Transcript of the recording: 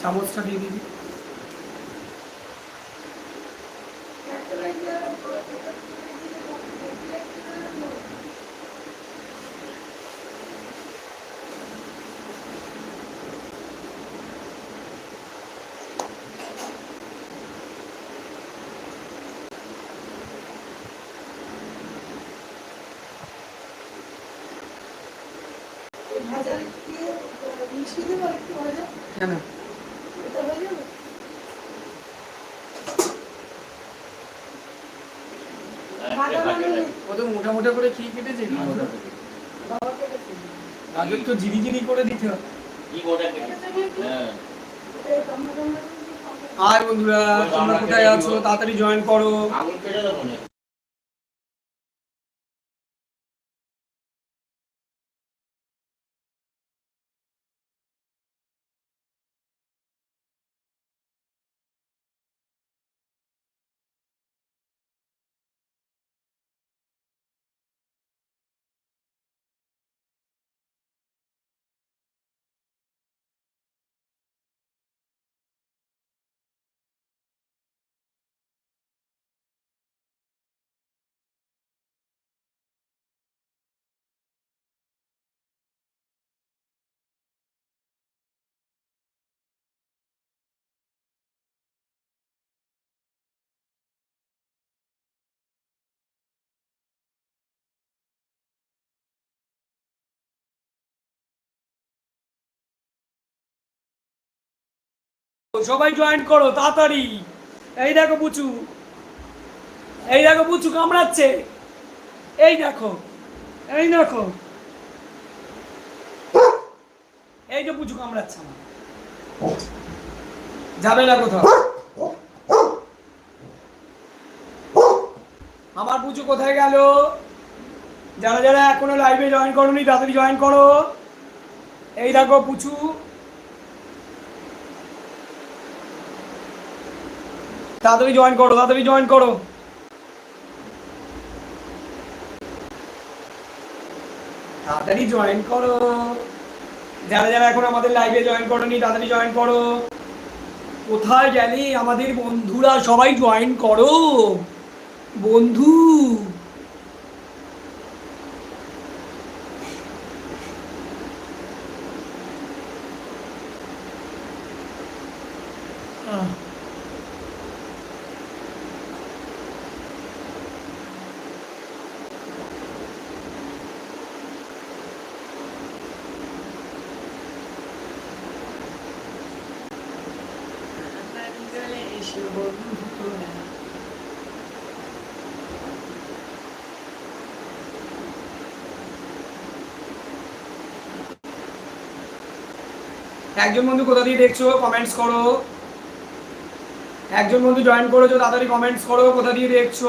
চামচটা দিয়ে দিবি। Thank লাইটে কেন মানে ও তো মোটা মোটা করে কি কেটেছে কেটেছে গাজর তো জিরি জিরি করে দিতে হবে কি কেটেছে? হ্যাঁ। আর বন্ধুরা তোমরা কোথায় আছো তাড়াতাড়ি জয়েন করো আঙুল কেটে দেবো সবাই জয়েন করো, তাড়াতাড়ি। এই দেখো পুচু। এই দেখো পুচু, কামড়াচ্ছে। এই দেখো এই দেখো। এই যে পুচু কামড়াচ্ছে আমার। যাবে না কোথাও। আমার পুচু কোথায় গেল? যারা যারা এখনও লাইভে জয়েন করোনি, তাড়াতাড়ি জয়েন করো। এই দেখো পুচু। তাড়াতাড়ি জয়েন করো, তাড়াতাড়ি জয়েন করো। তাড়াতাড়ি জয়েন করো। যারা যারা এখন আমাদের লাইভে জয়েন করোনি, তাড়াতাড়ি জয়েন করো। কোথায় গেলি আমাদের বন্ধুরা সবাই জয়েন করো? বন্ধু। আহ। একজন বন্ধু কোথা দিয়ে দেখছ? কমেন্টস করো। একজন বন্ধু জয়েন করেছ, তাড়াতাড়ি কমেন্টস করো, কোথা দিয়ে দেখছ?